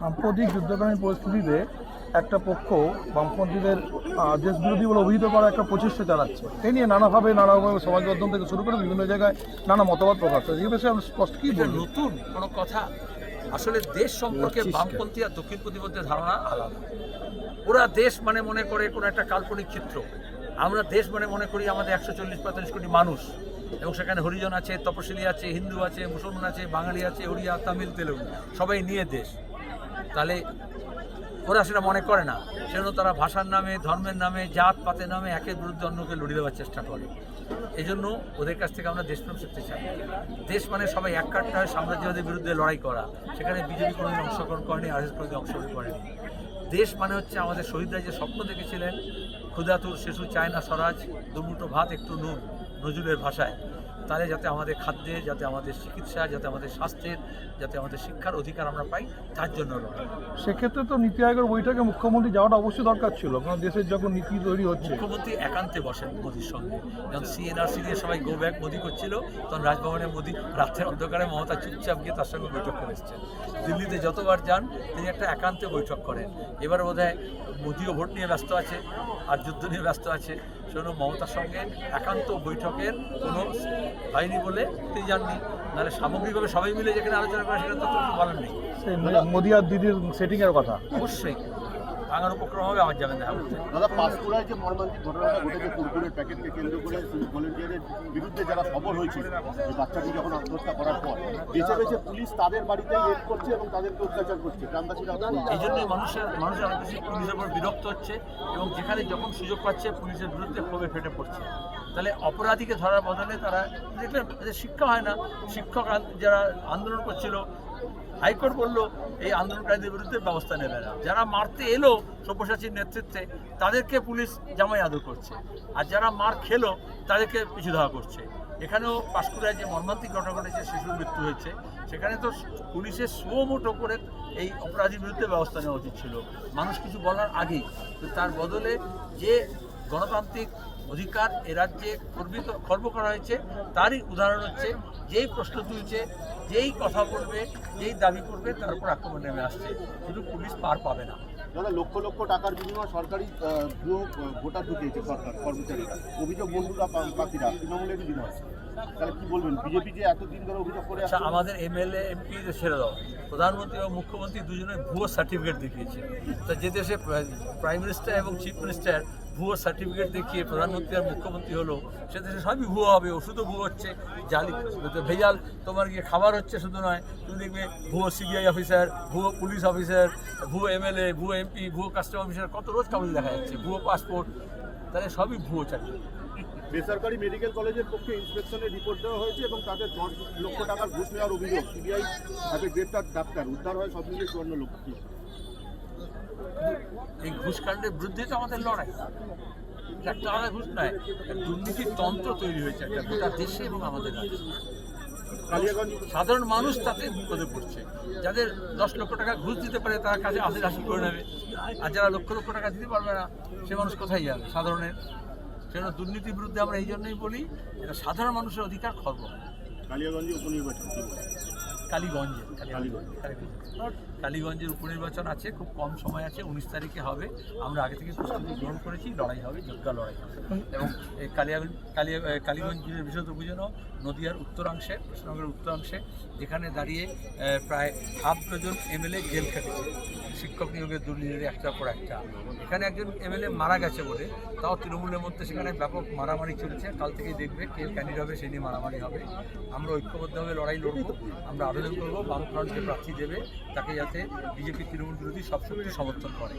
সাম্প্রতিক যুদ্ধকালীন পরিস্থিতিতে একটা পক্ষ বামপন্থীদের দেশ বিরোধী বলে অভিহিত করা একটা প্রচেষ্টা চালাচ্ছে। এই নিয়ে নানাভাবে নানাভাবে সমাজ মাধ্যম থেকে শুরু করে বিভিন্ন জায়গায় নানা মতবাদ প্রকাশ হচ্ছে এই বিষয়ে স্পষ্ট কি নতুন কোনো কথা। আসলে দেশ সম্পর্কে বামপন্থী আর দক্ষিণপন্থী মধ্যে ধারণা আলাদা। ওরা দেশ মানে মনে করে কোনো একটা কাল্পনিক চিত্র আমরা দেশ মানে মনে করি আমাদের একশো চল্লিশ পঁয়তাল্লিশ কোটি মানুষ। এবং সেখানে হরিজন আছে তপশিলি আছে হিন্দু আছে মুসলমান আছে বাঙালি আছে ওড়িয়া তামিল তেলেগু। সবাই নিয়ে দেশ। তাহলে ওরা সেটা মনে করে না। সেজন্য তারা ভাষার নামে, ধর্মের নামে, জাত, পাতের নামে একের বিরুদ্ধে অন্যকে লড়িয়ে দেওয়ার চেষ্টা করে। এই জন্য ওদের কাছ থেকে আমরা দেশপ্রেম শিখতে চাই। দেশ মানে সবাই এক কাটতে হয়, সাম্রাজ্যবাদের বিরুদ্ধে লড়াই করা। সেখানে বিজেপি কোনোদিন অংশগ্রহণ করেনি আর এস কোনোদিন অংশগ্রহণ করেনি। দেশ মানে হচ্ছে আমাদের শহীদরা যে স্বপ্ন দেখেছিলেন, ক্ষুধাতুর শিশু, চায়না স্বরাজ দুমুটো ভাত, একটু নুন, নজরুলের ভাষায়। তাহলে যাতে আমাদের খাদ্যে যাতে আমাদের চিকিৎসা যাতে আমাদের স্বাস্থ্যের যাতে আমাদের শিক্ষার অধিকার আমরা পাই তার জন্য লড়াই। সেক্ষেত্রে তো নীতি আয়োগের বৈঠকে মুখ্যমন্ত্রী যাওয়াটা অবশ্যই দরকার ছিল কারণ দেশের যখন নীতি তৈরি হচ্ছে। মুখ্যমন্ত্রী একান্তে বসেন মোদির সঙ্গে। যখন সিএনআরসি দিয়ে সবাই গো ব্যাক মোদি করছিল তখন রাজভবনে মোদি রাত্রের অন্ধকারে মমতা চুপচাপ গিয়ে তার সঙ্গে বৈঠক করে এসছেন। দিল্লিতে যতবার যান তিনি একটা একান্তে বৈঠক করেন। এবার বোধ হয় মোদিও ভোট নিয়ে ব্যস্ত আছে আর যুদ্ধ নিয়ে ব্যস্ত আছে। সেজন্য মমতার সঙ্গে একান্ত বৈঠকের কোনো হয়নি বলে তিনি জাননি। নাহলে সামগ্রিকভাবে সবাই মিলে যেখানে আলোচনা করে সেখানে তো বলেননি বলার নেই। মোদি আর দিদির সেটিংয়ের কথা। অবশ্যই। ভাঙার উপক্রম হবে আমার যাবেন দেখা করতে দাদা পাঁশকুড়ায় যে মর্মান্তিক ঘটনাটা ঘটেছে কুরকুরের প্যাকেটকে কেন্দ্র করে ভলেন্টিয়ারের বিরুদ্ধে যারা সফল হয়েছিল যে বাচ্চাটি যখন আত্মহত্যা করার পর বেছে বেছে পুলিশ তাদের বাড়িতেই রেড করছে এবং তাদেরকে অত্যাচার করছে। গ্রামবাসীরা এই জন্যই মানুষের মানুষের অনেক বেশি পুলিশের উপর বিরক্ত হচ্ছে এবং যেখানে যখন সুযোগ পাচ্ছে পুলিশের বিরুদ্ধে ক্ষোভে ফেটে পড়ছে। তাহলে অপরাধীকে ধরার বদলে তারা দেখলেন শিক্ষা হয় না। শিক্ষক যারা আন্দোলন করছিল হাইকোর্ট বলল, এই আন্দোলনকারীদের বিরুদ্ধে ব্যবস্থা নেবে না। যারা মারতে এলো সব্যসাচীর নেতৃত্বে, তাদেরকে পুলিশ জামাই আদর করছে। আর যারা মার খেলো, তাদেরকে পিছু ধাওয়া করছে। এখানেও পাঁশকুড়ায় যে মর্মান্তিক ঘটনা ঘটেছে, শিশুর মৃত্যু হয়েছে। সেখানে তো পুলিশের সুমোটো করে এই অপরাধীর বিরুদ্ধে ব্যবস্থা নেওয়া উচিত ছিল। মানুষ কিছু বলার আগেই তার বদলে যে গণতান্ত্রিক অধিকার এ রাজ্যে গর্বিত খর্ব করা হয়েছে। তারই উদাহরণ হচ্ছে যেই প্রশ্ন তুলছে যেই কথা বলবে যেই দাবি করবে তার উপর আক্রমণ নেমে আসছে। শুধু পুলিশ পার পাবে না। দাদা লক্ষ লক্ষ টাকার বিনিময়ে সরকারি আহ, ভোটার ঢুকিয়েছে সরকার কর্মচারীরা। অভিযোগ বন্ধুরা পাখিরা তৃণমূলেরই বিনয় তাহলে কি বলবেন? বিজেপি যে এতদিন ধরে অভিযোগ করে আচ্ছা আসছে আমাদের এমএলএ এমপি ছেড়ে দাও। প্রধানমন্ত্রী এবং মুখ্যমন্ত্রী দুজনে ভুয়ো সার্টিফিকেট দেখিয়েছে। তা যে দেশে প্রাইম মিনিস্টার এবং চিফ মিনিস্টার ভুয়ো সার্টিফিকেট দেখিয়ে প্রধানমন্ত্রী আর মুখ্যমন্ত্রী হলো, সে দেশে সবই ভুয়ো হবে, ওষুধও ভুয়ো হচ্ছে, জালি ভেজাল, তোমার গিয়ে খাবার হচ্ছে শুধু নয়, তুমি দেখবে ভুয়ো সিবিআই অফিসার ভুয়ো পুলিশ অফিসার ভুয়ো এমএলএ ভুয়ো এমপি ভুয়ো কাস্টম অফিসার কত রোজ কাগজ দেখা যাচ্ছে, ভুয়ো পাসপোর্ট তাহলে সবই ভুয়ো চাকরি। বেসরকারি মেডিকেল কলেজের পক্ষে ইন্সপেকশনের রিপোর্ট দেওয়া হয়েছে এবং তাদের দশ লক্ষ টাকার ঘুষ নেওয়ার অভিযোগ সিবিআই হাতে গ্রেপ্তার ডাক্তার উদ্ধার হয় সব মিলিয়ে চুয়ান্ন লক্ষ। এই ঘুষকাণ্ডের বিরুদ্ধে তো আমাদের লড়াই। একটা আলাদা ঘুষ নয় দুর্নীতির তন্ত্র তৈরি হয়েছে একটা গোটা দেশে এবং আমাদের সাধারণ মানুষ তাতে বিপদে পড়ছে। যাদের দশ লক্ষ টাকা ঘুষ দিতে পারে তারা কাছে আশি আশি করে নেবে। আর যারা লক্ষ লক্ষ টাকা দিতে পারবে না সে মানুষ কোথায় যাবে? সাধারণের। সেজন্য দুর্নীতির বিরুদ্ধে আমরা এই জন্যই বলি এটা সাধারণ মানুষের অধিকার খর্ব। কালিয়াগঞ্জে উপনির্বাচন কালীগঞ্জে। কালীগঞ্জ। কালীগঞ্জের উপনির্বাচন আছে খুব কম সময় আছে উনিশ তারিখে হবে। আমরা আগে থেকে প্রস্তুতি গ্রহণ করেছি লড়াই হবে যোগ্যা লড়াই হবে। এবং কালিয়া এ, কালীগঞ্জ বিশেষত বুঝানো নদিয়ার উত্তরাংশে কৃষ্ণনগরের উত্তরাংশে যেখানে দাঁড়িয়ে প্রায় হাফ ডজন এমএলএ জেল খেটেছে। শিক্ষক নিয়োগের দুর্নীতির একটার পর একটা। এখানে একজন এমএলএ মারা গেছে বলে তাও তৃণমূলের মধ্যে সেখানে ব্যাপক মারামারি চলছে। কাল থেকেই দেখবে কে ক্যান্ডিড হবে সেই নিয়ে মারামারি হবে। আমরা ঐক্যবদ্ধভাবে লড়াই লড়বো আমরা আবেদন করব বামফ্রন্ট যে প্রার্থী দেবে তাকে যাতে বিজেপি তৃণমূল বিরোধী সব শক্তি সমর্থন করে।